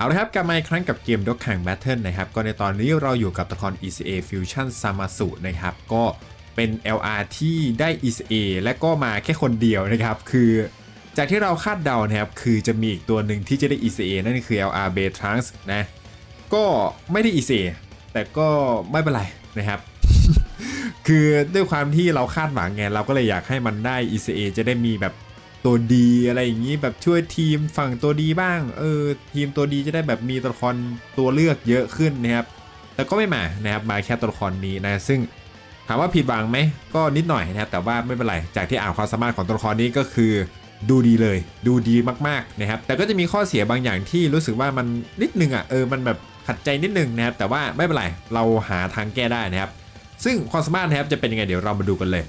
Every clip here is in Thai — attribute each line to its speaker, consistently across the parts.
Speaker 1: เอาละครับกลับมาอีกครั้งกับเกมดกขังแบทเทิลนะครับ ก็ในตอนนี้เราอยู่กับตะคร ECA Fusion Samasu นะครับ ก็เป็น LR ที่ได้ ECA และก็มาแค่คนเดียวนะครับ คือจากที่เราคาดเดานะครับ คือจะมีอีกตัวหนึ่งที่จะได้ ECA นั่นคือ LR b a Trans นะ ก็ไม่ได้ ECA แต่ก็ไม่เป็นไรนะครับ คือด้วยความที่เราคาดหวังไงเราก็เลยอยากให้มันได้ ECA จะได้มีแบบ ตัวดีอะไรอย่างนี้แบบช่วยทีมฝั่งตัวดีบ้าง เออทีมตัวดีจะได้แบบมีตัวละครตัวเลือกเยอะขึ้นนะครับ แต่ก็ไม่มานะครับมาแค่ตัวละครนี้นะซึ่งถามว่าผิดหวังไหมก็นิดหน่อยนะครับแต่ว่าไม่เป็นไรจากที่อ่านความสามารถของตัวละครนี้ก็คือดูดีเลย ดูดีมากๆนะครับ แต่ก็จะมีข้อเสียบางอย่างที่รู้สึกว่ามันนิดนึงอะเออมันแบบขัดใจนิดนึงนะครับแต่ว่าไม่เป็นไรเราหาทางแก้ได้นะครับ ซึ่งความสามารถนะครับจะเป็นยังไงเดี๋ยวเรามาดูกันเลย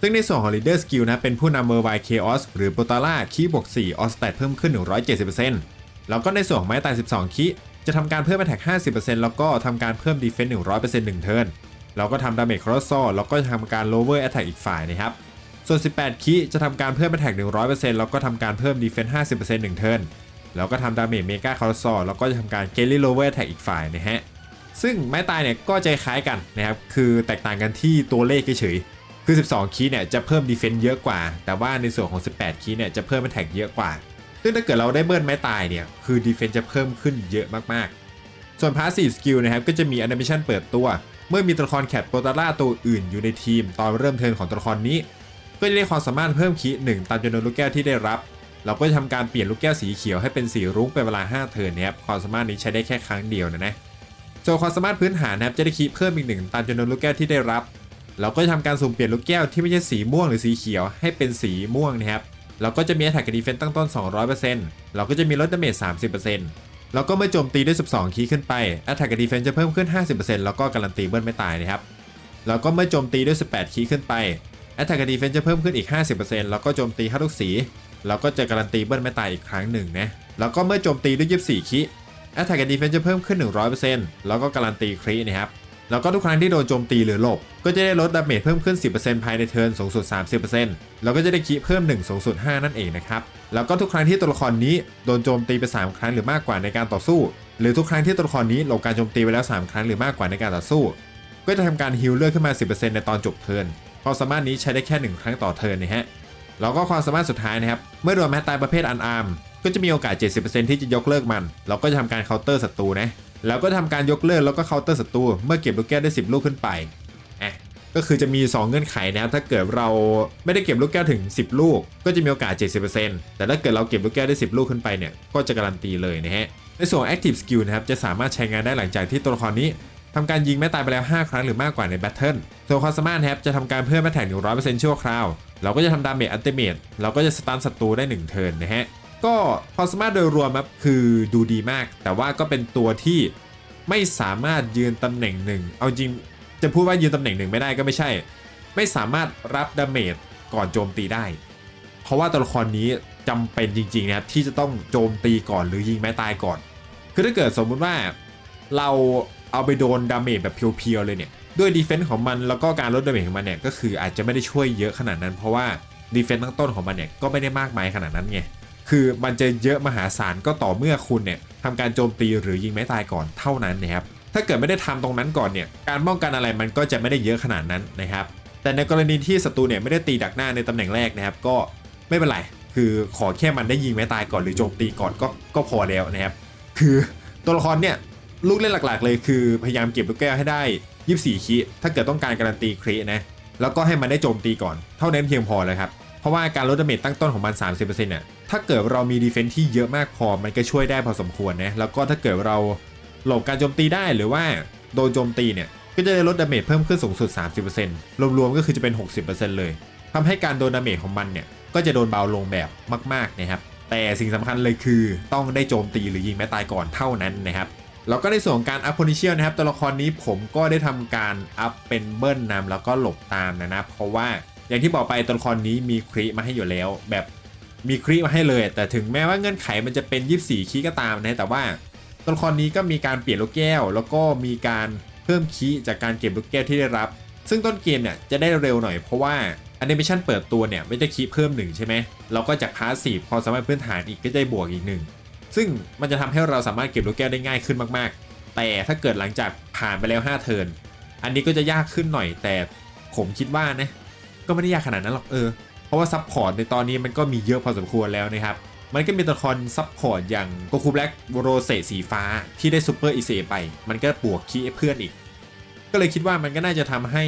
Speaker 1: ซึ่งในส่วนของ Leader Skill นะเป็นผู้นำเมอร์ไวเคออสหรือโปตาร่าคีบวก4ออสแตทเพิ่มขึ้น 170%แล้วก็ในส่วนของไม้ตาย 12 คีจะทำการเพิ่ม Attack 50%แล้วก็ทำการเพิ่ม Defense 100% 1เทิร์นแล้วก็ทำ Damage Colossal แล้วก็ทำการ Lower Attack อีกฝ่ายนะครับส่วน 18 คีจะทำการเพิ่ม Attack 100%แล้วก็ทำการเพิ่ม Defense 50% 1เทิร์นแล้วก็ทำ Damage Mega Colossal แล้วก็จะทำการ Kelly Lower Attack อีกฝ่ายนะฮะซึ่งไม้ตายเนี่ยก็จะคล้ายกันนะครับคือแตกต่างกันที่ตัวเลขเฉย คือ 12 คีย์เนี่ยจะเพิ่มดีเฟนต์เยอะกว่า แต่ว่าในส่วนของ 18 คีย์เนี่ยจะเพิ่มแท็กเยอะกว่า ซึ่งถ้าเกิดเราได้เบิร์นไม้ตายเนี่ย คือดีเฟนต์จะเพิ่มขึ้นเยอะมากๆ ส่วนพาสซีฟสกิลนะครับก็จะมีแอนิเมชันเปิดตัว เมื่อมีตัวละครแคทโปรตาร่าตัวอื่นอยู่ในทีม ตอนเริ่มเทิร์นของตัวละครนี้ ก็จะได้ความสามารถเพิ่มคีย์หนึ่งตามจำนวนลูกแก้วที่ได้รับ เราก็จะทำการเปลี่ยนลูกแก้วสีเขียวให้เป็นสีรุ้งเป็นเวลา 5 เทิร์นนะครับ ความสามารถนี้ใช้ได้แค่ครั้งเดียวนะนะส่วนความสามารถพื้นฐานนะครับจะได้คีย์เพิ่มอีกหนึ่งตามจำนวนลูกแก้วที่ได้รับ เราก็จะทำการสุ่มเปลี่ยนลูกแก้วที่ไม่ใช่สีม่วงหรือสีเขียวให้เป็นสีม่วงนะครับเราก็จะมี Attack กับ Defense ตั้งต้น 200%เราก็จะมีลด Damage 30%แล้วก็เมื่อโจมตีด้วย 12 คีย์ขึ้นไป Attack กับ Defense จะเพิ่มขึ้น 50%แล้วก็การันตีเบิ้ลไม่ตายนะครับแล้วก็เมื่อโจมตีด้วย 18 คีย์ขึ้นไป Attack กับ Defense จะเพิ่มขึ้นอีก 50%แล้วก็โจมตีค่าทุกสีเราก็จะการันตีเบิ้ลไม่ตายอีกครั้งหนึ่งนะแล้วก็เมื่อโจมตีด้วย 24 คีย์ Attack กับ Defense จะเพิ่มขึ้น 100%แล้วก็การันตีครีนะครับ แล้วก็ทุกครั้งที่โดนโจมตีหรือหลบ ก็จะได้ลดดาเมจเพิ่มขึ้น 10%ภายในเทิร์นสูงสุด 30%แล้วก็จะได้คีเพิ่ม 1 สูงสุด 5 นั่นเองนะครับ แล้วก็ทุกครั้งที่ตัวละครนี้โดนโจมตีไป 3 ครั้งหรือมากกว่าในการต่อสู้ หรือทุกครั้งที่ตัวละครนี้หลบการโจมตีไปแล้ว 3 ครั้งหรือมากกว่าในการต่อสู้ ก็จะทำการฮิลเลือดขึ้นมา 10%ในตอนจบเทิร์นความสามารถนี้ใช้ได้แค่ 1 ครั้งต่อเทิร์นนะฮะ แล้วก็ความสามารถสุดท้ายนะครับ เมื่อโดนแมตตายประเภทอันอาร์มก็จะมีโอกาส 70%ที่จะยกเลิกมัน เราก็จะทำการเคาน์เตอร์ศัตรูนะ แล้วก็ทำการยกเลิกแล้วก็เคาน์เตอร์ศัตรูเมื่อเก็บลูกแก้วได้ 10 ลูกขึ้นไปอะก็คือจะมี 2 เงื่อนไขนะครับถ้าเกิดเราไม่ได้เก็บลูกแก้วถึง 10 ลูก ก็จะมีโอกาส 70%แต่ถ้าเกิดเราเก็บลูกแก้วได้ 10 ลูกขึ้นไปเนี่ยก็จะการันตีเลยนะฮะในส่วน Active Skill นะครับจะสามารถใช้งานได้หลังจากที่ตัวละครนี้ทำการยิงแม่ตายไปแล้ว 5 ครั้งหรือมากกว่าในแบทเทิลส่วนความสามารถนะครับจะทำการเพิ่มแม่แท็ก100%ชั่วคราว เราก็จะทำดาเมจอัลติเมทเราก็จะสตันศัตรูได้ 1 เทิร์นนะฮะ ก็ความสามารถโดยรวมครับคือดูดีมาก แต่ว่าก็เป็นตัวที่ไม่สามารถยืนตำแหน่งหนึ่ง เอาจริงจะพูดว่ายืนตำแหน่งหนึ่งไม่ได้ก็ไม่ใช่ ไม่สามารถรับดาเมจก่อนโจมตีได้ เพราะว่าตัวละครนี้จำเป็นจริงๆนะครับที่จะต้องโจมตีก่อนหรือยิงแม้ตายก่อน คือถ้าเกิดสมมุติว่าเราเอาไปโดนดาเมจแบบเพียวๆเลยเนี่ยด้วยดีเฟนส์ของมันแล้วก็การลดดาเมจของมันเนี่ยก็คืออาจจะไม่ได้ช่วยเยอะขนาดนั้น เพราะว่าดีเฟนส์ตั้งต้นของมันเนี่ยก็ไม่ได้มากมายขนาดนั้นไง คือมันจะเยอะมหาศาลก็ต่อเมื่อคุณเนี่ยทำการโจมตีหรือยิงไม้ตายก่อนเท่านั้นนะครับถ้าเกิดไม่ได้ทำตรงนั้นก่อนเนี่ยการป้องกันอะไรมันก็จะไม่ได้เยอะขนาดนั้นนะครับ แต่ในกรณีที่ศัตรูเนี่ยไม่ได้ตีดักหน้าในตำแหน่งแรกนะครับ ก็ไม่เป็นไรคือขอแค่มันได้ยิงไม้ตายก่อนหรือโจมตีก่อนก็ก็พอแล้วนะครับ คือตัวละครเนี่ยลูกเล่นหลักๆ เลยคือพยายามเก็บลูกแก้วให้ได้ 24คีถ้าเกิดต้องการการันตีครีนะแล้วก็ให้มันได้โจมตีก่อน เท่านั้นเพียงพอเลยครับเพราะว่าการลดดาเมจตั้งต้นของมัน 30%เนี่ย ถ้าเกิดเรามีดีเฟนส์ที่เยอะมากพอมันก็ช่วยได้พอสมควรนะแล้วก็ถ้าเกิดเราหลบการโจมตีได้หรือว่าโดนโจมตีเนี่ยก็จะได้ลดดาเมจเพิ่มขึ้นสูงสุด 30%รวมๆก็คือจะเป็น 60%เลยทำให้การโดนดาเมจของมันเนี่ยก็จะโดนเบาลงแบบมากๆนะครับแต่สิ่งสำคัญเลยคือต้องได้โจมตีหรือยิงแม้ตายก่อนเท่านั้นนะครับแล้วก็ในส่วนของการอัพโพนิเชียลนะครับตัวละครนี้ผมก็ได้ทำการอัพเป็นเบิ้ลนำแล้วก็หลบตามนะนะเพราะว่าอย่างที่บอกไปตัวละครนี้มีครีมาให้อยู่แล้ว แบบ มีครีมาให้เลย แต่ถึงแม้ว่าเงื่อนไขมันจะเป็น 24 คีก็ตามนะแต่ว่าตัวละครนี้ก็มีการเปลี่ยนลูกแก้ว แล้วก็มีการเพิ่มคีจากการเก็บลูกแก้วที่ได้รับ ซึ่งต้นเกมเนี่ยจะได้เร็วหน่อยเพราะว่าแอนิเมชันเปิดตัวเนี่ยไม่ได้คีเพิ่มหนึ่งใช่ไหมเราก็จากพาสซีฟพอสามารถพื้นฐานอีกก็จะบวกอีกหนึ่งซึ่งมันจะทำให้เราสามารถเก็บลูกแก้วได้ง่ายขึ้นมากๆ แต่ถ้าเกิดหลังจากผ่านไปแล้ว 5 เทิร์นอันนี้ก็จะยากขึ้นหน่อยแต่ผมคิดว่านะก็ไม่ได้ยากขนาดนั้นหรอกเออ เพราะว่าซับพอร์ตในตอนนี้มันก็มีเยอะพอสมควรแล้วนะครับ มันก็มีตัวละครซับพอร์ตอย่างโกคูแบล็กโรเซสีฟ้าที่ได้ซูเปอร์อีเซไป มันก็บวกคีย์เพื่อนอีก ก็เลยคิดว่ามันก็น่าจะทำให้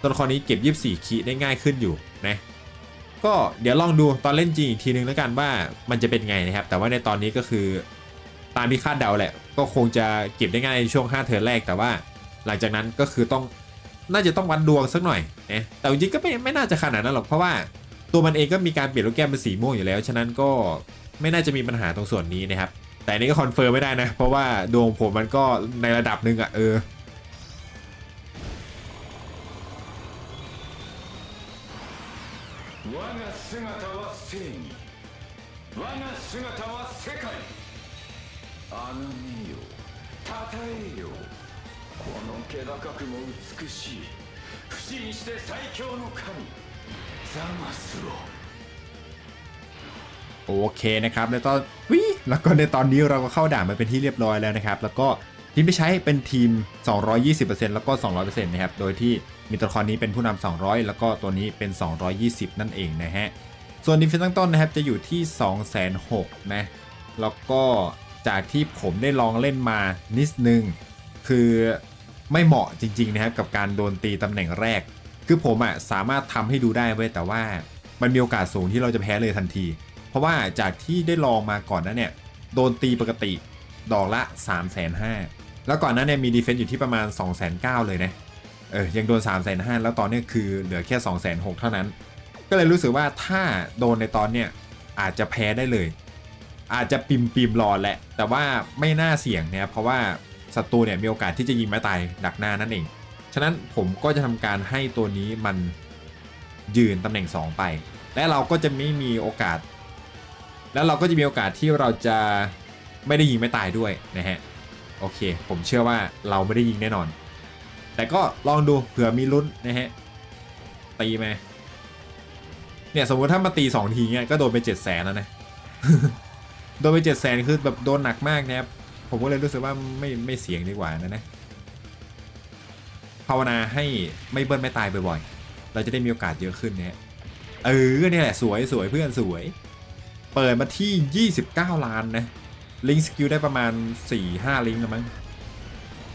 Speaker 1: ตัวละครนี้เก็บ 24 คีย์ได้ง่ายขึ้นอยู่นะก็เดี๋ยวลองดูตอนเล่นจริงอีกทีนึงแล้วกันว่ามันจะเป็นไงนะครับ แต่ว่าในตอนนี้ก็คือตามที่คาดเดาแหละ ก็คงจะเก็บได้ง่ายในช่วง 5 เทิร์นแรกแต่ว่า หลังจากนั้นก็คือต้อง น่าจะต้องวัดดวงสักหน่อยนะแต่จริงๆก็ไม่ไม่น่าจะขนาดนั้นหรอกเพราะว่าตัวมันเองก็มีการเปลี่ยนลูกแก้วเป็นสีม่วงอยู่แล้ว ฉะนั้นก็ไม่น่าจะมีปัญหาตรงส่วนนี้นะครับ แต่อันนี้ก็คอนเฟิร์มไม่ได้นะ เพราะว่าดวงผมมันก็ในระดับหนึ่งอะเออ
Speaker 2: 我が姿は正義我が姿は世界あがめよたたえよこの気高くも美しい 不死にして最強の神ザマスを
Speaker 1: โอเคนะครับแล้วตอนวิแล้วก็ในตอนนี้เราก็เข้าด่านมาเป็นที่เรียบร้อยแล้วนะครับ แล้วก็ทีมที่ใช้เป็นทีม 220%แล้วก็ 200%นะครับ โดยที่มีตัวละครนี้เป็นผู้นำ200 แล้วก็ตัวนี้เป็น 220 นั่นเองนะฮะ ส่วนดีเฟนซ์ตั้งต้นนะครับจะอยู่ที่ 206,000นะ แล้วก็จากที่ผมได้ลองเล่นมานิดนึง คือ ไม่เหมาะจริงๆนะครับกับการโดนตีตำแหน่งแรก คือผมอะสามารถทำให้ดูได้เว้ยแต่ว่ามันมีโอกาสสูงที่เราจะแพ้เลยทันที เพราะว่าจากที่ได้ลองมาก่อนนั้นเนี่ยโดนตีปกติดอกละ3 5 0 0 0แล้วก่อนนั้นเนี่ยมีดีเฟนซ์อยู่ที่ประมาณ 2 9 0 0 0เลยนะเออยังโดน 3 5 0 0 0แล้วตอนนี้คือเหลือแค่ 2 6 0 0 0เท่านั้น ก็เลยรู้สึกว่าถ้าโดนในตอนเนี้ยอาจจะแพ้ได้เลย อาจจะปิมปิมรอแหละ แต่ว่าไม่น่าเสี่ยงเนี่ยเพราะว่า ศัตรูเนี่ยมีโอกาสที่จะยิงไม้ตายดักหน้านั่นเอง ฉะนั้นผมก็จะทำการให้ตัวนี้มันยืนตำแหน่ง 2 ไป และเราก็จะไม่มีโอกาส แล้วเราก็จะมีโอกาสที่เราจะไม่ได้ยิงไม่ตายด้วยนะฮะโอเค ผมเชื่อว่าเราไม่ได้ยิงแน่นอน แต่ก็ลองดูเผื่อมีลุ้นนะฮะตีไหมเนี่ยสมมติถ้ามาตี 2 ทีเนี่ยก็โดนไป7 0 0แสนแล้วนะ โดนไป7 0 0แสนคือแบบโดนหนักมากนะครับ ผมก็เลยรู้สึกว่าไม่ไม่เสี่ยงดีกว่านะนะภาวนาให้ไม่เบิ้ลไม่ตายบ่อยๆ เราจะได้มีโอกาสเยอะขึ้นเนะฮะเออเนี่ยแหละสวยสวยเพื่อนสวย เปิดมาที่ 29 ล้านนะ ลิงสกิลได้ประมาณ 4-5 ลิงก์แล้วมั้ง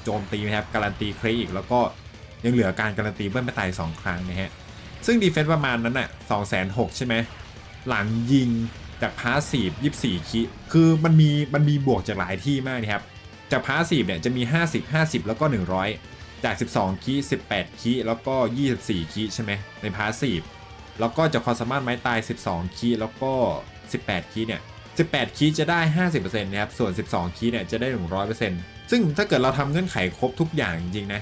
Speaker 1: โจมตีนะครับ การันตีเครอีก แล้วก็ยังเหลือการการันตีเบิ้ลไม่ตาย 2 ครั้งนะฮะ ซึ่งดีเฟนซ์ประมาณนั้นน่ะ2 6 0 0 0 ใช่ไหม หลังยิง จากพาสซีฟ24 คิคือมันมีมันมีบวกจากหลายที่มากนะครับ จากพาสซีฟเนี่ยจะมี 50 50 แล้วก็ 100 จาก 12 คิ18 คิแล้วก็ 24 คิใช่ไหมในพาสซีฟแล้วก็จากความสามารถไม้ตาย 12คีย์แล้วก็ 18คีย์เนี่ย 18คีย์จะได้ 50%นะครับ ส่วน 12คีย์เนี่ยจะได้ 100%ซึ่งถ้าเกิดเราทำเงื่อนไขครบทุกอย่างจริงๆนะ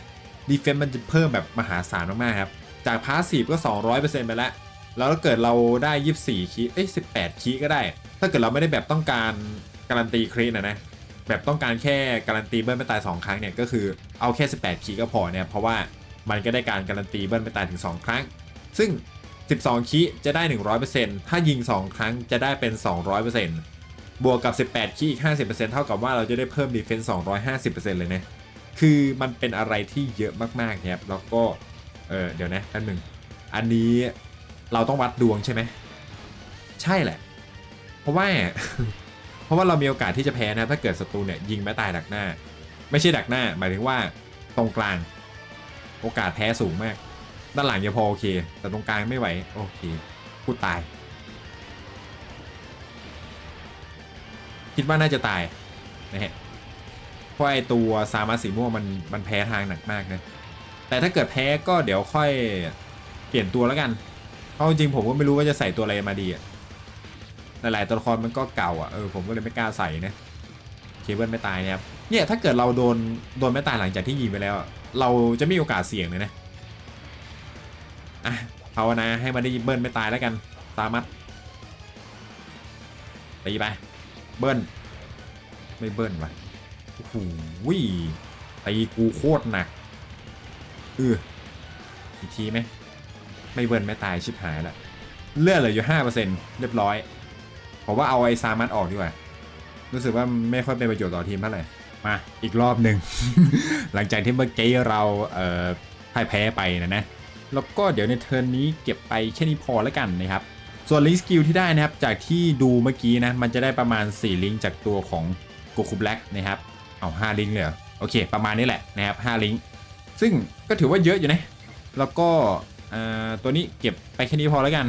Speaker 1: ดีเฟนซ์มันจะเพิ่มแบบมหาศาลมากๆครับ จากพาสซีฟก็ 200%ไปแล้ว แล้วถ้าเกิดเราได้ 24คีเอ้ย18คีก็ได้ ถ้าเกิดเราไม่ได้แบบต้องการการันตีครีนะนะแบบต้องการแค่การันตีเบิ้ลไม่ตาย 2 ครั้งเนี่ยก็คือเอาแค่ 18 คีก็พอเนี่ยเพราะว่ามันก็ได้การการันตีเบิ้ลไม่ตายถึง 2 ครั้ง ซึ่ง 12คิจะได้ 100%ถ้ายิง 2 ครั้งจะได้เป็น 200%บวกกับ 18คิอีก 50%เท่ากับว่าเราจะได้เพิ่ม defense 250%เลยนะคือมันเป็นอะไรที่เยอะมากๆนะครับแล้วก็เออเดี๋ยวนะแป๊บหนึงอันนี้ เราต้องวัดดวงใช่ไหมใช่แหละ เพราะว่า เพราะว่าเรามีโอกาสที่จะแพ้นะ ถ้าเกิดศัตรูเนี่ยยิงไม่ตายดักหน้า ไม่ใช่ดักหน้า หมายถึงว่าตรงกลาง โอกาสแพ้สูงมาก ด้านหลังยังพอโอเค แต่ตรงกลางไม่ไหวโอเคกูตาย คิดว่าน่าจะตายนะฮะเพราะไอตัวซามาสีม่วงมันมันแพ้ทางหนักมากนะแต่ถ้าเกิดแพ้ก็เดี๋ยวค่อยเปลี่ยนตัวแล้วกัน ราะจริงผมก็ไม่รู้ว่าจะใส่ตัวอะไรมาดีอะหลายๆตัวละครมันก็เก่าอะเออผมก็เลยไม่กล้าใส่นะเคเบิลไม่ตายนะครับเนี่ยถ้าเกิดเราโดนโดนไม่ตายหลังจากที่ยิงไปแล้ว เราจะไม่มีโอกาสเสี่ยงเลยนะอะภาวนาให้มันได้เบิ้ลไม่ตายแล้วกันตามัดตีไปเบิ้ลไม่เบิ้ลวะโอ้โหตีกูโคตรหนักเอออีกทีไหม ไม่เบิ้ลไม่ตายชิบหายละเลือดเหลืออยู่ห้าเปอร์เซ็นต์เรียบร้อยผมว่าเอาไอ้ซามัดออกดีกว่า รู้สึกว่าไม่ค่อยเป็นประโยชน์ต่อทีมเท่าไหร่มาอีกรอบหนึ่ง หลังจากที่เมื่อกี้เราเอ่อพ่ายแพ้ไปนะนะแล้วก็เดี๋ยวในเทิร์นนี้เก็บไปแค่นี้พอแล้วกันนะครับส่วนลิงก์สกิลที่ได้นะครับจากที่ดูเมื่อกี้นะมันจะได้ประมาณ 4 ลิงก์จากตัวของโกคูแบล็กนะครับเอา5ลิงก์เลยโอเค ประมาณนี้แหละนะครับ5ลิงก์ซึ่งก็ถือว่าเยอะอยู่นะแล้วก็ ตัวนี้เก็บไปแค่นี้พอแล้วกัน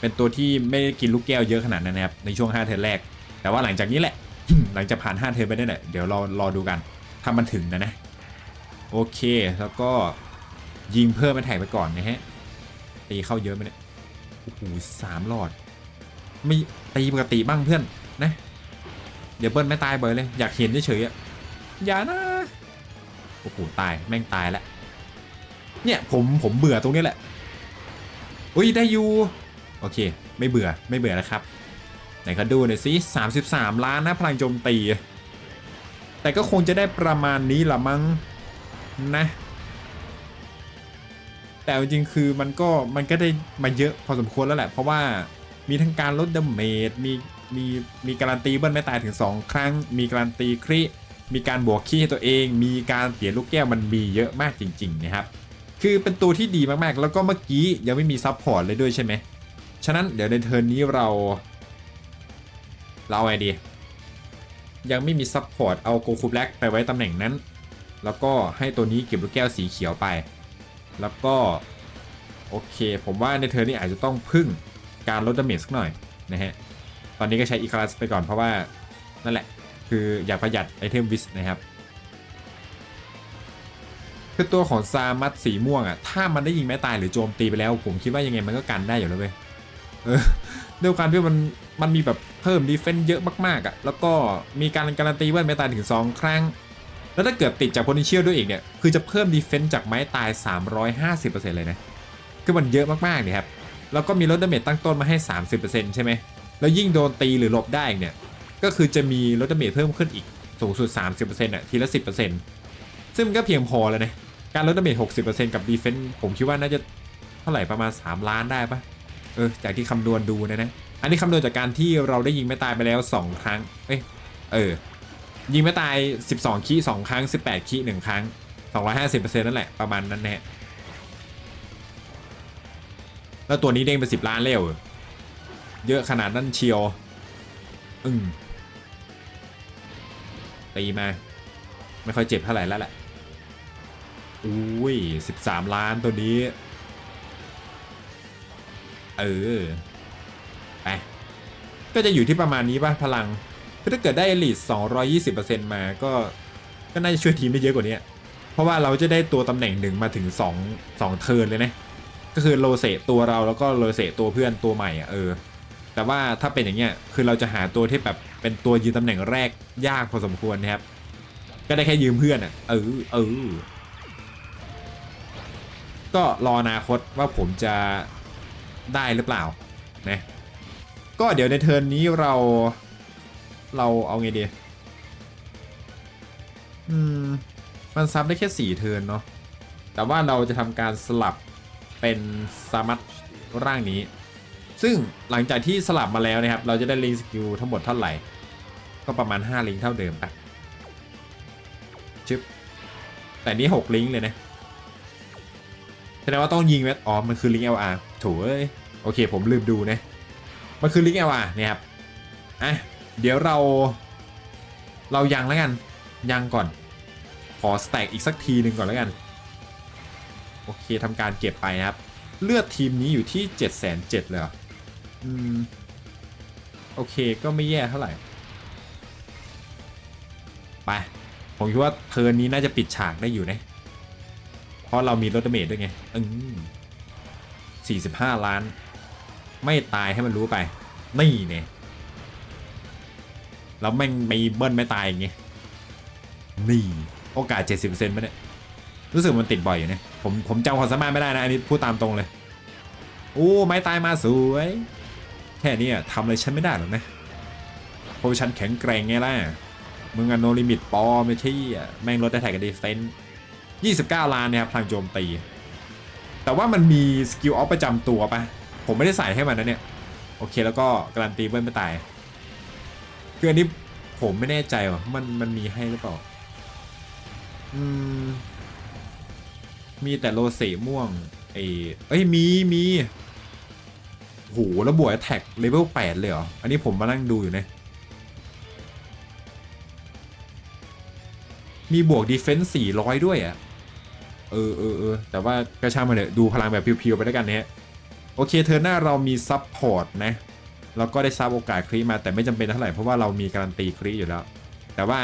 Speaker 1: เป็นตัวที่ไม่ได้กินลูกแก้วเยอะขนาดนั้นนะครับ ในช่วง 5 เทิร์นแรก แต่ว่าหลังจากนี้แหละ หลังจากผ่าน 5 เทิร์นไปได้แหละ เดี๋ยวรอรอดูกันถ้ามันถึงนะนะ โอเค แล้วก็ยิงเพิ่มมาแท็กไปก่อนนะฮะ ตีเข้าเยอะไหมเนี่ย โอ้โหสามหลอดไม่ตีปกติบ้างเพื่อนนะ เดี๋ยวเบิ้ลไม่ตายบ่อยเลย อยากเห็นเฉยๆอะ อย่านะ โอ้โหตาย แม่งตายแล้ว เนี่ยผมผมเบื่อตรงนี้แหละอุ้ยได้อยู่โอเค ไม่เบื่อไม่เบื่อนะครับไหนก็ดูหน่อยสิ33 ล้านนะพลังโจมตี แต่ก็คงจะได้ประมาณนี้ละมั้งนะ แต่จริงคือมันก็มันก็ได้มาเยอะพอสมควรแล้วแหละ เพราะว่ามีทั้งการลดดาเมจมีมีมีการันตีเบิ้ลไม่ตายถึง 2 ครั้ง มีการันตีคริมีการบวกขี้ให้ตัวเอง มีการเสียลูกแก้วมันมีเยอะมากจริง ๆ นะครับ คือเป็นตัวที่ดีมากๆ แล้วก็เมื่อกี้ยังไม่มีซับพอร์ตเลยด้วยใช่ไหม ฉะนั้นเดี๋ยวในเทิร์นนี้เรา เราอาไงดี ยังไม่มีซับพอร์ตเอาโกคูแบล็กไปไว้ตำแหน่งนั้น แล้วก็ให้ตัวนี้เก็บลูกแก้วสีเขียวไป แล้วก็ โอเค ผมว่าในเทิร์นนี้อาจจะต้องพึ่งการลดดาเมจสักหน่อยนะฮะ ตอนนี้ก็ใช้อีคลาสไปก่อนเพราะว่านั่นแหละ คืออยากประหยัดไอเทมวิสนะครับ คือตัวของซามัตสีม่วงอะ ถ้ามันได้ยิงแม้ตายหรือโจมตีไปแล้ว ผมคิดว่ายังไงมันก็กันได้อยู่แล้วเว้ยเออด้วยการที่มันมันมีแบบเพิ่มดีเฟนต์เยอะมากๆอะ แล้วก็มีการการันตีว่าแม้ตายถึง 2 ครั้ง แล้วถ้าเกิดติดจาก potential ด้วยอีกเนี่ย คือจะเพิ่มดีเฟนต์จากไม้ตาย 350%เลยนะ คือมันเยอะมากๆเนี่ยครับ แล้วก็มีลดดาเมจตั้งต้นมาให้ 30%ใช่ไหม แล้วยิ่งโดนตีหรือหลบได้เนี่ย ก็คือจะมีลดดาเมจเพิ่มขึ้นอีกสูงสุด 30%อะทีละ 10%ซึ่งมันก็เพียงพอแล้วนะ การลดดาเมจ60%กับดีเฟนต์ผมคิดว่าน่าจะเท่าไหร่ประมาณ 3 ล้านได้ปะเออจากที่คำนวณดูนะนะ อันนี้คำนวณจากการที่เราได้ยิงไม่ตายไปแล้ว 2 ครั้ง เอ้ยเออ ยิงไม่ตาย 12 คี2ครั้ง 18 คี1ครั้ง 250%นั่นแหละประมาณนั้นแน่แล้วตัวนี้เด้งไป10 ล้านแล้วเหรอเยอะขนาดนั้นเชียว อืมตีมา ไม่ค่อยเจ็บเท่าไหร่แล้วแหละ อุ้ย13 ล้านตัวนี้ เออไปก็จะอยู่ที่ประมาณนี้ป่ะ พลัง ถ้าเกิดได้ Elite 220%มาก็ ก็น่าจะช่วยทีมได้เยอะกว่านี้ เพราะว่าเราจะได้ตัวตำแหน่งหนึ่งมาถึง 2 2 เทิร์นเลยนะ ก็คือโลเซตัวเราแล้วก็โลเซตัวเพื่อนตัวใหม่อะเออ แต่ว่าถ้าเป็นอย่างเงี้ย คือเราจะหาตัวที่แบบเป็นตัวยืนตำแหน่งแรกยากพอสมควรนะครับ ก็ได้แค่ยืมเพื่อนอะ เออ เออ ก็รออนาคตว่าผมจะได้หรือเปล่านะก็เดี๋ยวในเทิร์นนี้เราเราเอาไงดีอืมมันซับได้แค่สี่เทิร์นเนาะแต่ว่าเราจะทำการสลับเป็นสามัตร่างนี้ ซึ่งหลังจากที่สลับมาแล้วนะครับ เราจะได้ลิงสกิลทั้งหมดเท่าไหร่ ก็ประมาณ 5 ลิงเท่าเดิมไปชึบแต่นี้ 6 ลิงเลยนะ แสดงว่าต้องยิงแมทอ๋อมันคือลิงก์ LR โถูเอ้ยโอเค ผมลืมดูนะมันคือลิงก์ LR เนี่ยครับอะเดี๋ยวเรา เรายังแล้วกัน ยังก่อน ขอสแต็กอีกสักทีหนึ่งก่อนแล้วกัน โอเคทำการเก็บไปนะครับ เลือดทีมนี้อยู่ที่ 7 7 0 0 0เลยเหรออืม โอเคก็ไม่แย่เท่าไหร่ ไป ผมคิดว่าเทิร์นนี้น่าจะปิดฉากได้อยู่นะ ราะเรามีรถเมดด้วยไงอืม45ล้าน ไม่ตายให้มันรู้ไป นี่เนี่ยแล้วแม่งไม่เบิ้ลไม่ตายอย่างงี้นี่โอกาส70%มั้ยเนี่ยรู้สึกมันติดบ่อยอยู่เนะผมผมจำความสามารถไม่ได้นะอันนี้พูดตามตรงเลยโอ้ไม้ตายมาสวย แค่นี้อะทำอะไรฉันไม่ได้หรอกนะเพราะฉันแข็งแกร่งไงล่ะมึงอะโนลิมิตปอไม่ใช่แม่งลดได้แท็กกับดีเฟนต์ 29 ล้านนะครับพลังโจมตี แต่ว่ามันมีสกิลออฟประจำตัวปะผมไม่ได้ใส่ให้มันนะเนี่ย โอเคแล้วก็การันตีเบิ้ลไม่ตายคืออันนี้ผมไม่แน่ใจว่ะมันมันมีให้หรือเปล่า อืม มีแต่โลเซม่วงไอ้เอ้ยมีมีโหแล้วบวกแท็กเลเวล8เลยเหรอ อันนี้ผมมานั่งดูอยู่นะ มีบวกดีเฟนส์400 ด้วยอ่ะ เออเออเออแต่ว่าก็ช่างมันเถอะดูพลังแบบเพียวๆไปแล้วกันนะฮะ โอเคเธอหน้าเรามีซับพอร์ตนะ แล้วก็ได้ซับโอกาสครีมาแต่ไม่จำเป็นเท่าไหร่เพราะว่าเรามีการันตีครีอยู่แล้ว แต่ว่า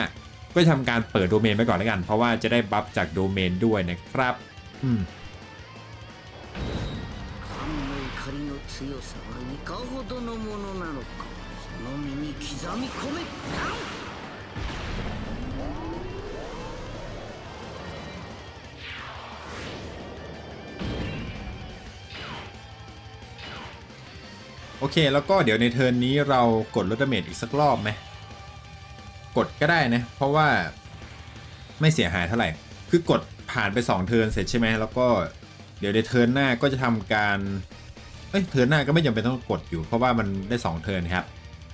Speaker 1: ก็ทำการเปิดโดเมนไปก่อนแล้วกัน เพราะว่าจะได้บัฟจากโดเมนด้วยนะครับ อืม
Speaker 3: 神の怒りの強さはいかほどのものなのかその身に刻み込め
Speaker 1: โอเค แล้วก็เดี๋ยวในเทิร์นนี้เรากดลดดาเมจอีกสักรอบไหมกดก็ได้นะ เพราะว่าไม่เสียหายเท่าไหร่ คือกดผ่านไป 2 เทิร์นเสร็จใช่ไหมแล้วก็เดี๋ยวในเทิร์นหน้าก็จะทำการเอ้ยเทิร์นหน้าก็ไม่จำเป็นต้องกดอยู่ เพราะว่ามันได้ 2 เทิร์นครับ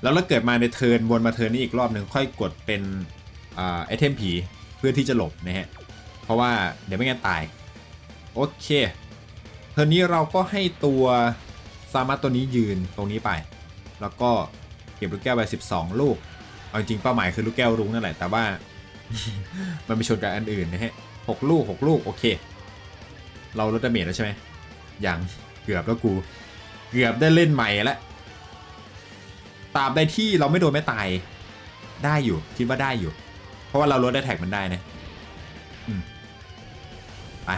Speaker 1: แล้วเราเกิดมาในเทิร์นวนมาเทิร์นนี้อีกรอบหนึ่งค่อยกดเป็นอ่าไอเทมผีเพื่อที่จะหลบนะฮะ เพราะว่าเดี๋ยวไม่งั้นตาย โอเค เทิร์นนี้เราก็ให้ตัว ซามัตตัวนี้ยืนตรงนี้ไป แล้วก็เก็บลูกแก้วไป 12 ลูก เอาจริงเป้าหมายคือลูกแก้วรุ้งนั่นแหละ แต่ว่า มันไปชนกับอันอื่นนะฮะหกลูกหกลูกโอเค เราลดดาเมจแล้วใช่ไหมยังเกือบแล้วกู เกือบได้เล่นใหม่แล้วตาบใดที่เราไม่โดนไม่ตาย ได้อยู่คิดว่าได้อยู่ เพราะว่าเราลดได้แท็กมันได้นะ อืม ไป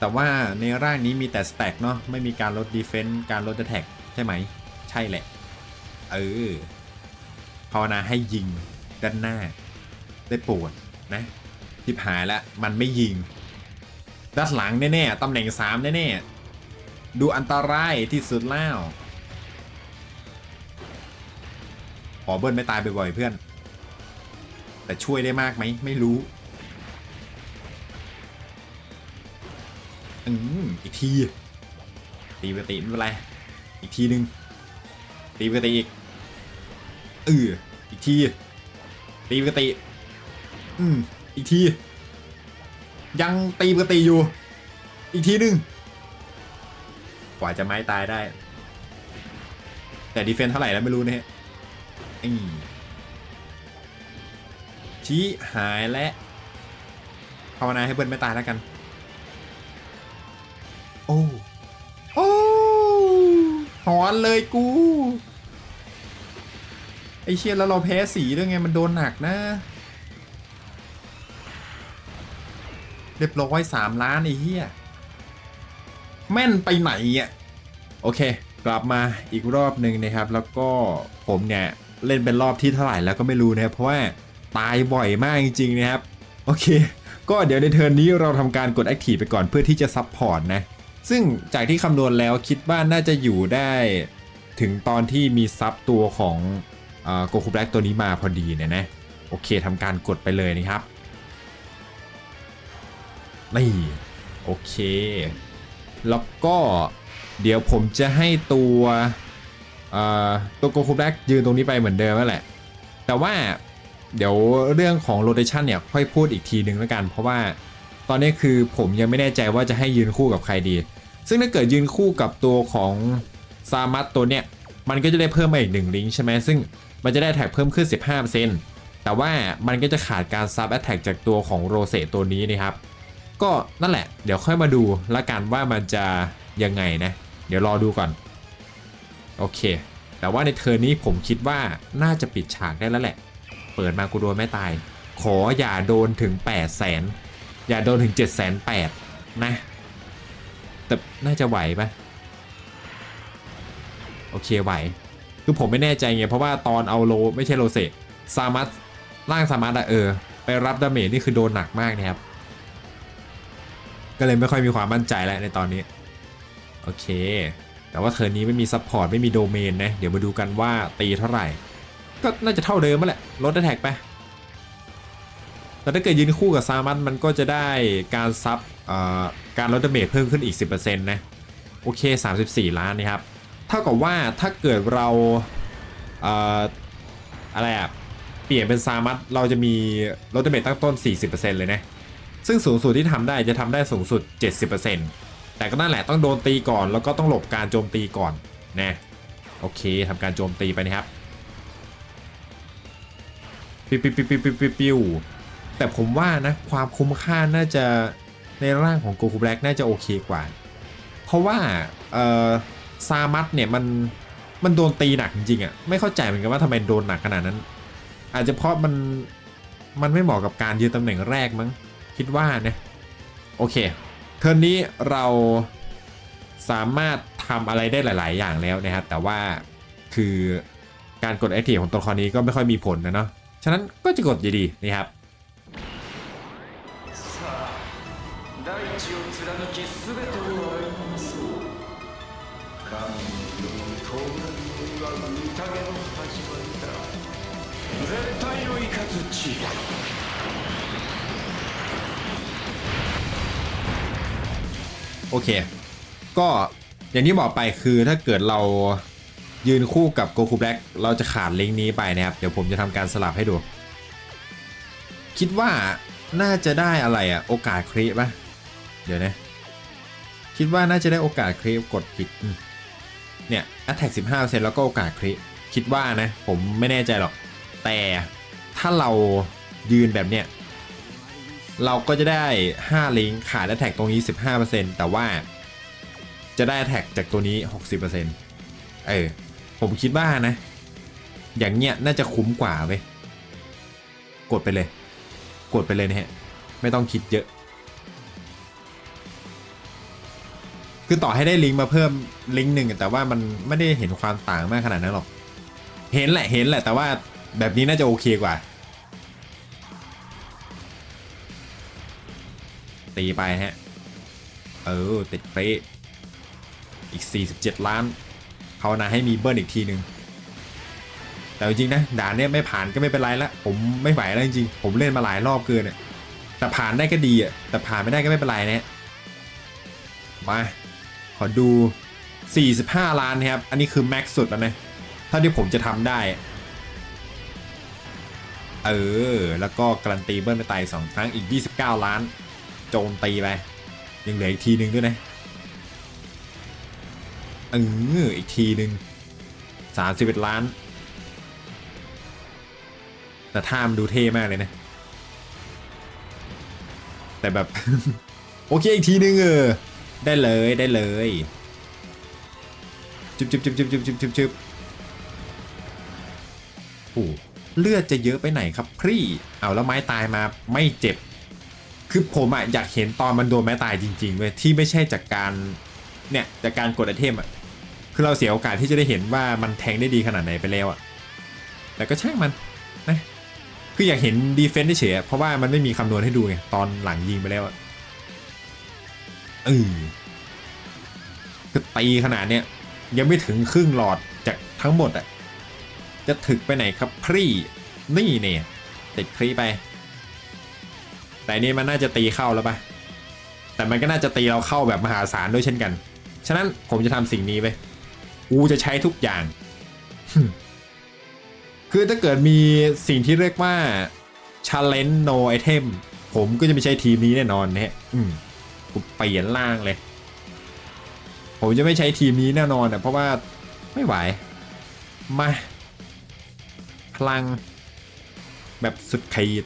Speaker 1: แต่ว่าในร่างนี้มีแต่สแต็กเนาะไม่มีการลดดีเฟนต์การลดแท็กใช่ไหม ใช่แหละ เออภาวนาให้ยิงด้านหน้า ได้ปรดนะทิพหายแล้วมันไม่ยิง ด้านหลังแน่ๆตำแหน่ง 3 แน่ๆ ดูอันตรายที่สุดแล้วขอเบิ้ลไม่ตายบ่อยๆเพื่อน แต่ช่วยได้มากไหมไม่รู้ อืมอีกที ตีปกติไม่เป็นไร อีกทีหนึ่งตีปกติอีกเอออีกที ตีปกติ อืมอีกที ยังตีปกติอยู่ อีกทีหนึ่งกว่าจะไม้ตายได้ แต่ดีเฟนส์เท่าไหร่แล้วไม่รู้นะฮะชี้หายและภาวนาให้เบิ้ลไม่ตายแล้วกัน เลยกู ไอเชียแล้วเราแพ้สีด้วยไงมันโดนหนักนะ เรียบร้อยสามล้านไอ้เหี้ย แม่นไปไหนอะ โอเค กลับมาอีกรอบหนึ่งนะครับ แล้วก็ผมเนี่ย เล่นเป็นรอบที่เท่าไหร่แล้วก็ไม่รู้นะครับ เพราะว่าตายบ่อยมากจริงๆนะครับ โอเค ก็เดี๋ยวในเทิร์นนี้เราทำการกด Active ไปก่อนเพื่อที่จะซับพอร์ตนะ ซึ่งจากที่คำนวณแล้วคิดว่าน่าจะอยู่ได้ถึงตอนที่มีซับตัวของโกคูแบล็กตัวนี้มาพอดีเนี่ยนะ โอเคทำการกดไปเลยนะครับ นี่ โอเค แล้วก็เดี๋ยวผมจะให้ตัวตัวโกคูแบล็กยืนตรงนี้ไปเหมือนเดิมนั่นแหละ แต่ว่าเดี๋ยวเรื่องของโรเตชันเนี่ยค่อยพูดอีกทีนึงแล้วกัน เพราะว่า ตอนนี้คือผมยังไม่แน่ใจว่าจะให้ยืนคู่กับใครดี ซึ่งถ้าเกิดยืนคู่กับตัวของซามัตตัวเนี้ยมันก็จะได้เพิ่มมาอีกหนึ่งลิงก์ใช่ไหมซึ่งมันจะได้แท็กเพิ่มขึ้น 15%แต่ว่ามันก็จะขาดการซับแอตแท็กจากตัวของโรเซตัวนี้นะครับ ก็นั่นแหละ เดี๋ยวค่อยมาดูละกันว่ามันจะยังไงนะ เดี๋ยวรอดูก่อน โอเค แต่ว่าในเทอร์นี้ผมคิดว่าน่าจะปิดฉากได้แล้วแหละ เปิดมากูโดนไม่ตาย ขออย่าโดนถึง 8 0 0แสน อย่าโดนถึง7 8 0 0 0นแปดนะ แต่น่าจะไหวปะโอเคไหว คือผมไม่แน่ใจไง เพราะว่าตอนเอาโลไม่ใช่โลเซซามัสร่างซามัสอะเออ ไปรับดาเมจนี่คือโดนหนักมากนะครับ ก็เลยไม่ค่อยมีความมั่นใจแล้วในตอนนี้ โอเค แต่ว่าเทอร์นี้ไม่มีซัพพอร์ตไม่มีโดเมนนะ เดี๋ยวมาดูกันว่าตีเท่าไหร่ ก็น่าจะเท่าเดิมแหละลดได้แท็กไป แต่ถ้าเกิดยืนคู่กับซามันมันก็จะได้การซับเอ่อการลดดาเมจเพิ่มขึ้นอีก 10%นะโอเค 34 ล้านนะครับเท่ากับว่าถ้าเกิดเราเอ่อะไรอะเปลี่ยนเป็นซามัสเราจะมีลดดาเมจตั้งต้น 40%เลยนะซึ่งสูงสุดที่ทำได้จะทำได้สูงสุด 70%แต่ก็นั่นแหละต้องโดนตีก่อน แล้วก็ต้องหลบการโจมตีก่อนนะโอเคทำการโจมตีไปนะครับ ปิวปิวปิวปิวปิวปิวปิว แต่ผมว่านะความคุ้มค่าน่าจะในร่างของโกคูแบล็กน่าจะโอเคกว่า เพราะว่าซามัสเนี่ยมันมันโดนตีหนักจริงๆอะ่ะไม่เข้าใจเหมือนกันว่าทำไมโดนหนักขนาดนั้น อาจจะเพราะมันมันไม่เหมาะกับการยืนตำแหน่งแรกมั้งคิดว่านะโอเค เทิร์นนี้เราสามารถทำอะไรได้หลาย ๆ อย่างแล้วนะครับแต่ว่าคือการกดแอคทีฟของตัวละครนี้ก็ไม่ค่อยมีผลนะเนาะฉะนั้นก็จะกดอยู่ดีนะครับ โอเค ก็อย่างที่บอกไปคือถ้าเกิดเรายืนคู่กับโกคูแบล็กเราจะขาดลิงก์นี้ไปนะครับ เดี๋ยวผมจะทำการสลับให้ดู คิดว่าน่าจะได้อะไรอะโอกาสคริปะเดี๋ยวนะคิดว่าน่าจะได้โอกาสคริกดผิดเนี่ย attack 15%แล้วก็โอกาสคริคิดว่านะ ผมไม่แน่ใจหรอกแต่ ถ้าเรายืนแบบเนี้ยเราก็จะได้ 5 ลิงก์ขาดแท็กตรงนี้ 15%แต่ว่าจะได้แท็กจากตัวนี้ 60%เออ ผมคิดว่านะ อย่างเงี้ยน่าจะคุ้มกว่าเว้ยกดไปเลย กดไปเลยนะฮะ ไม่ต้องคิดเยอะ คือต่อให้ได้ลิงก์มาเพิ่มลิงก์หนึ่งแต่ว่ามันไม่ได้เห็นความต่างมากขนาดนั้นหรอก เห็นแหละเห็นแหละแต่ว่า แบบนี้น่าจะโอเคกว่า ตีไปฮะ เออ ติดเป๊ะอีก 47 ล้านภาวนาให้มีเบิ้ลอีกทีหนึ่งแต่จริงๆนะด่านเนี้ยไม่ผ่านก็ไม่เป็นไรละผมไม่ไหวแล้วจริงๆผมเล่นมาหลายรอบเกินอะแต่ผ่านได้ก็ดีอะแต่ผ่านไม่ได้ก็ไม่เป็นไรนะมา ขอดู 45 ล้านนะครับ อันนี้คือแม็กซ์สุดแล้วนะเท่าที่ผมจะทำได้ เออ แล้วก็การันตีเบิ้ลไปตายสองครั้งอีก 29 ล้าน โจมตีไป ยังเหลืออีกทีนึงด้วยนะเอออีกทีนึง31 ล้าน แต่ท่ามดูเท่มากเลยนะ แต่แบบ โอเคอีกทีนึงเออ ได้เลยได้เลยจุบจุบจุบจุบจุบจุบจุบจุบโอ้ เลือดจะเยอะไปไหนครับพี่เอาแล้วไม้ตายมาไม่เจ็บ คือผมอะอยากเห็นตอนมันโดนไม้ตายจริงๆเว้ยที่ไม่ใช่จากการเนี่ยจากการกดไอเทมอะคือเราเสียโอกาสที่จะได้เห็นว่ามันแทงได้ดีขนาดไหนไปแล้วอะแต่ก็ช่างมันนะคืออยากเห็นดีเฟนต์เฉยเพราะว่ามันไม่มีคำนวณให้ดูไงตอนหลังยิงไปแล้วอะเออคือตีขนาดเนี้ยยังไม่ถึงครึ่งหลอดจากทั้งหมดอะ จะถึกไปไหนครับพรี่นี่เนี่ยติดครีไป แต่นี่มันน่าจะตีเข้าแล้วปะแต่มันก็น่าจะตีเราเข้าแบบมหาศาลด้วยเช่นกัน ฉะนั้นผมจะทำสิ่งนี้ไปกูจะใช้ทุกอย่าง คือถ้าเกิดมีสิ่งที่เรียกว่า challenge no item ผมก็จะไม่ใช้ทีมนี้แน่นอนนะฮะอืมกูเปลี่ยนล่างเลย ผมจะไม่ใช้ทีมนี้แน่นอนอะเพราะว่าไม่ไหว มา ลัง แบบสุดขีด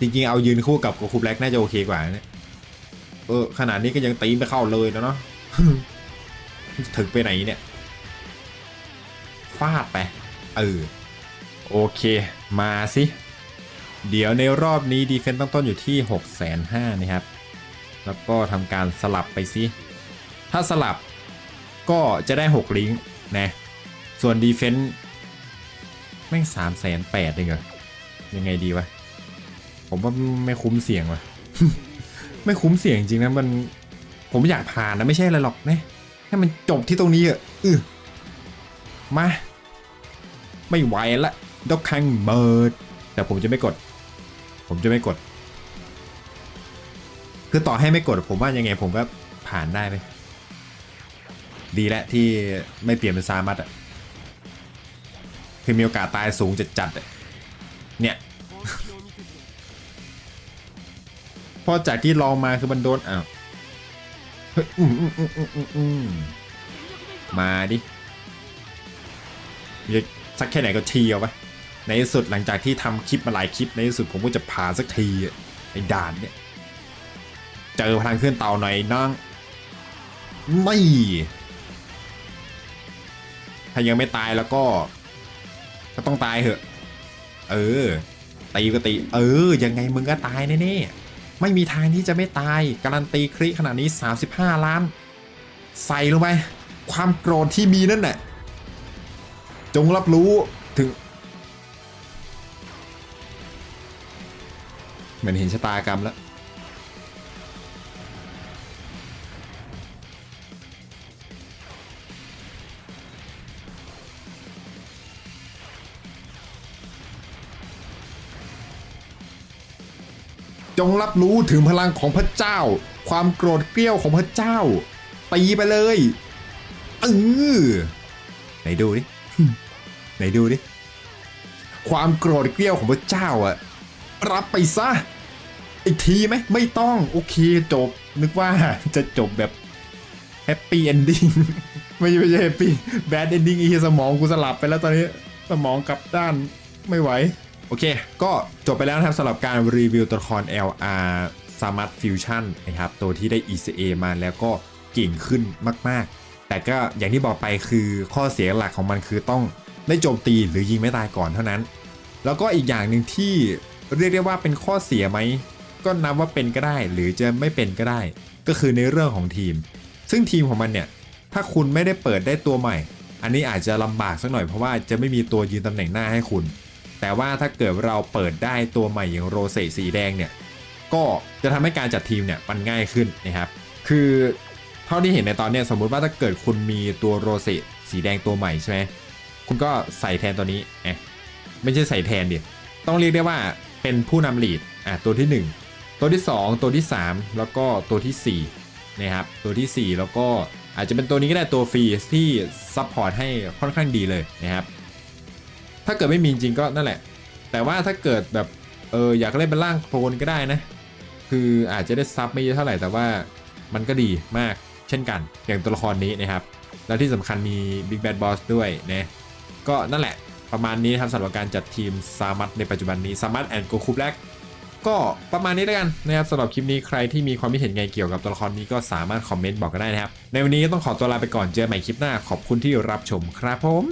Speaker 1: จริงๆ เอายืนคู่กับโกคูแบล็กน่าจะโอเคกว่าเนี่ยเออขนาดนี้ก็ยังตีไม่เข้าเลยแล้วเนาะถึงไปไหนเนี่ยฟาดไป เออ โอเค มาสิ เดี๋ยวในรอบนี้ดีเฟนต์ตั้งต้นอยู่ที่6 5 0 0 0นะครับ แล้วก็ทำการสลับไปสิ ถ้าสลับก็จะได้ 6 ลิงก์นะ ส่วนดีเฟนต์แม่ง3 8 0 0 0 0เองเหรอยังไงดีวะ ผมว่าไม่คุ้มเสี่ยงวะไม่คุ้มเสี่ยงจริงนะมันผมอยากผ่านนะไม่ใช่อะไรหรอกนะให้มันจบที่ตรงนี้อะอือมา ไม่ไหวละดอกคังเบิร์ดแต่ผมจะไม่กด ผมจะไม่กด คือต่อให้ไม่กด ผมว่ายังไงผมก็ผ่านได้ไปดีแล้วที่ไม่เปลี่ยนเป็นซามัดอะ คือมีโอกาสตายสูงจัดๆเนี่ยพอจากที่ลองมาคือมันโดนอ้าวมาดิมีสักแค่ไหนก็ทีเอาไปในที่สุดหลังจากที่ทำคลิปมาหลายคลิปในที่สุดผมก็จะผ่านสักทีไอ้ด่านเนี่ย เจอพลังเคลื่อนเต่าหน่อยน้องไม่ ถ้ายังไม่ตายแล้วก็ ก็ต้องตายเหอะ เออ ตีก็ตี เออ ยังไงมึงก็ตายแน่ๆ ไม่มีทางที่จะไม่ตาย การันตีคริขนาดนี้ 35 ล้าน ใส่ลงไป ความโกรธที่มีนั่นแหละจงรับรู้ถึง เหมือนเห็นชะตากรรมแล้ว จงรับรู้ถึงพลังของพระเจ้า ความโกรธเกรี้ยวของพระเจ้าตีไปเลยเออไหนดูดิไหนดูดิความโกรธเกรี้ยวของพระเจ้าอะรับไปซะอีกทีไหมไม่ต้องโอเคจบ นึกว่าจะจบแบบแฮปปี้เอนดิ้งไม่ใช่ไม่ใช่แฮปปี้แบดเอนดิ้งอีสมองกูสลับไปแล้วตอนนี้ สมองกลับด้านไม่ไหว โอเค ก็จบไปแล้วนะครับสำหรับการรีวิวตัวละคร LR s m a r t Fusion นะครับ ตัวที่ได้ ECA มาแล้วก็เก่งขึ้นมาก ๆ แต่ก็อย่างที่บอกไปคือข้อเสียหลักของมันคือต้องได้โจมตีหรือยิงไม่ตายก่อนเท่านั้น แล้วก็อีกอย่างหนึ่งที่เรียกได้ว่าเป็นข้อเสียไหม ก็นับว่าเป็นก็ได้หรือจะไม่เป็นก็ได้ ก็คือในเรื่องของทีม ซึ่งทีมของมันเนี่ย ถ้าคุณไม่ได้เปิดได้ตัวใหม่ อันนี้อาจจะลำบากสักหน่อยเพราะว่าจะไม่มีตัวยืนตำแหน่งหน้าให้คุณ แต่ว่าถ้าเกิดเราเปิดได้ตัวใหม่อย่างโรเซสีแดงเนี่ยก็จะทำให้การจัดทีมเนี่ยมันง่ายขึ้นนะครับ คือเท่าที่เห็นในตอนนี้สมมุติว่าถ้าเกิดคุณมีตัวโรเซสีแดงตัวใหม่ใช่ไหมคุณก็ใส่แทนตัวนี้เอะไม่ใช่ใส่แทนดิต้องเรียกได้ว่าเป็นผู้นำลีดอะตัวที่ 1 ตัวที่ 2 ตัวที่ 3 แล้วก็ตัวที่4นะครับตัวทีสี่4 แล้วก็อาจจะเป็นตัวนี้ก็ได้ตัวฟรีที่ซัพพอร์ตให้ค่อนข้างดีเลยนะครับ ถ้าเกิดไม่มีจริงก็นั่นแหละ แต่ว่าถ้าเกิดแบบเอออยากเล่นเป็นร่างโคลนก็ได้นะ คืออาจจะได้ซับไม่เยอะเท่าไหร่แต่ว่ามันก็ดีมากเช่นกัน อย่างตัวละครนี้นะครับ แล้วที่สำคัญมี Big Bad Boss ด้วยนะก็นั่นแหละประมาณนี้นะครับสำหรับการจัดทีมซามัตในปัจจุบันนี้ซามัตแอนด์โกคูแบล็กก็ประมาณนี้แล้วกันนะครับสำหรับคลิปนี้ใครที่มีความคิดเห็นไงเกี่ยวกับตัวละครนี้ก็สามารถคอมเมนต์บอกกันได้นะครับ ในวันนี้ก็ต้องขอตัวลาไปก่อนเจอใหม่คลิปหน้าขอบคุณที่รับชมครับผม